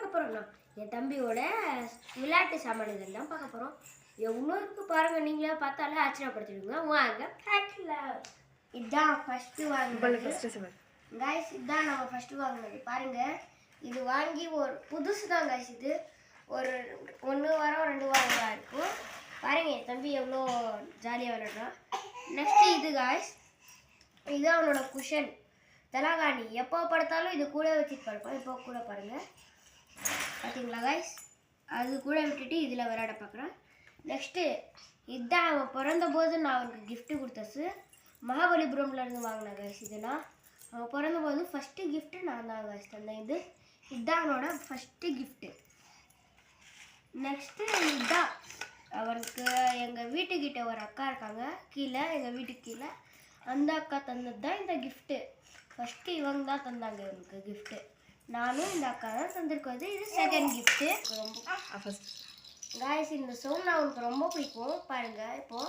பார்க்க போகிறோம்னா என் தம்பியோட விளையாட்டு சாமான்கள் தான் பார்க்க போகிறோம் எவ்வளோ இருக்கு பாருங்க நீங்களே பார்த்தாலே ஆச்சரியப்படுத்திடுங்க வாங்க. பார்க்கலாம் இதுதான் ஃபஸ்ட்டு வாங்கினது சொல்லுங்கள் காய்ஸ் இதுதான் நம்ம ஃபஸ்ட்டு வாங்கினது. பாருங்க இது வாங்கி ஒரு புதுசு தான் காய்ஸ் இது. ஒரு ஒன்று வாரம் ரெண்டு வாரம் தான் இருக்கும். பாருங்க என் தம்பி எவ்வளோ ஜாலியாக விளையாடுறான். நெக்ஸ்ட் இது காய்ஸ் இது அவனோட குஷன் தலகாணி. எப்போ படுத்தாலும் இது கூட வச்சுட்டு படுப்பான். இப்போ கூட பாருங்க. பார்த்தீங்களா கைஸ் அது கூட விட்டுட்டு இதில் விளையாட பார்க்குறான் நெக்ஸ்ட்டு இதுதான் அவன் பிறந்த போது நான் அவனுக்கு கிஃப்ட்டு கொடுத்தது மகாபலிபுரம்லேருந்து வாங்கினேன் கைஸ் இதெல்லாம் அவன் பிறந்த போது ஃபஸ்ட்டு கிஃப்ட்டு நான் தான் கைஸ் தந்தேன் இது. இதுதான் அவனோட ஃபஸ்ட்டு கிஃப்ட்டு நெக்ஸ்ட்டு இதுதான் அவனுக்கு எங்கள் வீட்டுக்கிட்ட ஒரு அக்கா இருக்காங்க. கீழே எங்கள் வீட்டுக்கு கீழே. அந்த அக்கா தந்தது தான் இந்த கிஃப்ட்டு ஃபஸ்ட்டு இவங்க தான் தந்தாங்க இவனுக்கு கிஃப்ட்டு நானும் இந்த அக்கா தான் தந்திருக்கோது இது செகண்ட் கிஃப்ட்டு ரொம்ப ஃபஸ்ட் காய்ஸ் இந்த சவுண்ட் அவனுக்கு ரொம்ப பிடிக்கும். பாருங்க இப்போ